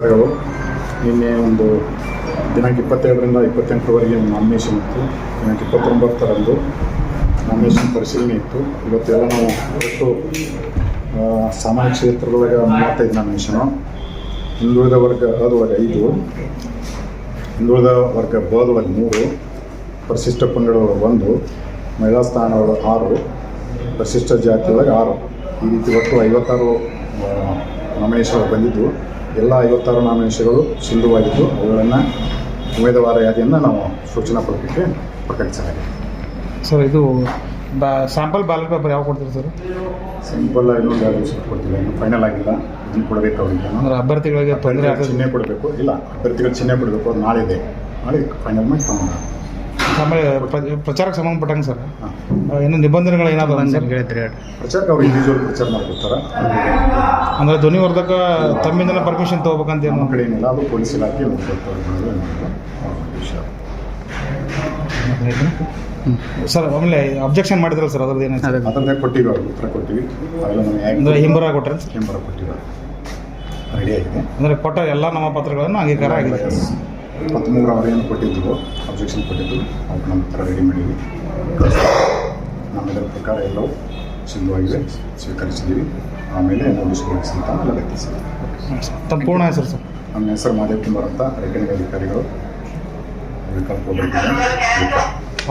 ನಿನ್ನೆ ಒಂದು ದಿನಾಂಕ ಇಪ್ಪತ್ತೆರಡರಿಂದ ಇಪ್ಪತ್ತೆಂಟರವರೆಗೆ ಒಂದು ನಾಮಿನೇಷನ್ ಇತ್ತು. ದಿನಾಂಕ ಇಪ್ಪತ್ತೊಂಬತ್ತರಂದು ನಾಮಿನೇಷನ್ ಪರಿಶೀಲನೆ ಇತ್ತು. ಇವತ್ತೆಲ್ಲ ನಾವು ಒಟ್ಟು ಸಾಮಾನ್ಯ ಕ್ಷೇತ್ರದೊಳಗೆ ಮೂವತ್ತೈದು ನಾಮಿನೇಷನು ಹಿಂದುಳಿದ ವರ್ಗ ಅದೊಳಗೆ ಐದು. ಹಿಂದುಳಿದ ವರ್ಗ ಬದೊಳಗೆ ಮೂರು. ಪರಿಶಿಷ್ಟ ಪಂಗಡದೊಳಗೆ ಒಂದು. ಮಹಿಳಾ ಸ್ಥಾನ ಒಳಗೆ ಆರು. ಪರಿಶಿಷ್ಟ ಜಾತಿಯೊಳಗೆ ಆರು. ಈ ರೀತಿ ಒಟ್ಟು ಐವತ್ತಾರು ನಾಮಿನೇಷನ್ಗಳು ಬಂದಿದ್ದು ಎಲ್ಲ ಐವತ್ತಾರು ನಾಮಿನೇಷನ್ಗಳು ಸಿಂಧುವಾಗಿದ್ದು ಅವುಗಳನ್ನು ಉಮೇದವಾರ ಯಾದಿಯನ್ನು ನಾವು ಸೂಚನಾ ಪತ್ರಕ್ಕೆ ಪ್ರಕಟಿಸಲಾಗಿದೆ. ಸರ್ ಇದು ಬಾ ಸ್ಯಾಂಪಲ್ ಬ್ಯಾಲೆಟ್ ಪೇಪರ್ ಯಾವಾಗ ಕೊಡ್ತೀರಿ ಸರ್? ಸಿಂಪಲ್ ಇನ್ನೊಂದು ಎರಡು ದಿವಸ ಕೊಡ್ತಿಲ್ಲ ಇನ್ನು ಫೈನಲ್ ಆಗಿಲ್ಲ. ಇದನ್ನು ಕೊಡಬೇಕು ಅವರಿಗೆ. ಅಂದ್ರೆ ಅಭ್ಯರ್ಥಿಗಳಿಗೆ ತೊಂದರೆ ಚಿಹ್ನೆ ಕೊಡಬೇಕು. ಇಲ್ಲ ಅಭ್ಯರ್ಥಿಗಳು ಚಿಹ್ನೆ ಕೊಡಬೇಕು. ಅದು ನಾಳೆ ಇದೆ ನಾಳೆ ಫೈನಲ್ ಮಾಡಿ ತಗೊಂಡು ಆಮೇಲೆ ಪ್ರ- ಪ್ರಚಾರಕ್ಕೆ ಸಂಬಂಧಪಟ್ಟಂಗೆ ಸರ್. ಏನು ನಿಬಂಧನೆಗಳು ಏನಾದ್ರು ಸರ್? ಪ್ರಚಾರಕ್ಕೆ ಅವ್ರು ಇಂಡಿವಿಜುವಲ್ ಪ್ರಚಾರ ಮಾಡ್ಕೊಡ್ತಾರೆ? ಅಂದ್ರೆ ಧ್ವನಿವರ್ಧಕ ತಮ್ಮಿಂದನೇ ಪರ್ಮಿಷನ್ ತೊಗೋಬೇಕಂತ ನಮ್ಮ ಏನು ಕಡೆ ಏನಿಲ್ಲ ಅದು ಪೊಲೀಸ್ ಇಲಾಖೆ ನೋಡ್ಕೊಳ್ತಾರೆ ವಿಷಯ. ಸರ್ ಆಮೇಲೆ ಅಬ್ಜೆಕ್ಷನ್ ಮಾಡಿದ್ರಲ್ಲ ಸರ್ ಅದ್ರದ್ದು ಏನಾಯ್ತು? ಅದನ್ನೇ ಕೊಟ್ಟಿವಿ ಅವ್ರಿಗೆ ಉತ್ತರ ಕೊಟ್ಟಿವಿ. ಅವೆಲ್ಲ ನಮಗೆ ಅಂದ್ರೆ ಹಿಂಬರ ಕೊಟ್ರೆ ಕೆಂಬರ ಕೊಟ್ಟಿವಿ ರೆಡಿ ಆಗಿದೆ. ಅಂದ್ರೆ ಕೊಟ್ಟ ಎಲ್ಲ ನಮ್ಮ ಪತ್ರಗಳನ್ನು ಅಂಗೀಕಾರ ಆಗಿದೆ. ಇಪ್ಪತ್ತ್ಮೂರು ಅವರು ಏನು ಕೊಟ್ಟಿದ್ರು ಅಬ್ಜೆಕ್ಷನ್ ಕೊಟ್ಟಿದ್ದು. ಅವ್ರು ನಮ್ಮ ಹತ್ರ ರೆಡಿ ಮಾಡಿದ್ವಿ. ನಮ್ಮ ಇದರ ಪ್ರಕಾರ ಎಲ್ಲವೂ ಸಿದ್ಧವಾಗಿದೆ ಸ್ವೀಕರಿಸಿದ್ದೀವಿ. ಆಮೇಲೆ ನೋಟಿಸ್ ಕೊಡಿಸಿ ಅಂತ ಎಲ್ಲ ವ್ಯಕ್ತಿಸಿದ್ದೀವಿ ತಮ್ಮ ಪೂರ್ಣ ಹೆಸರು ಸರ್. ನಮ್ಮ ಹೆಸರು ಮಾದೇವ್ ಕುಮಾರ್ ಅಂತ ರಿಟರ್ನಿಂಗ್ ಅಧಿಕಾರಿಗಳು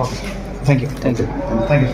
okay thank you thank you thank you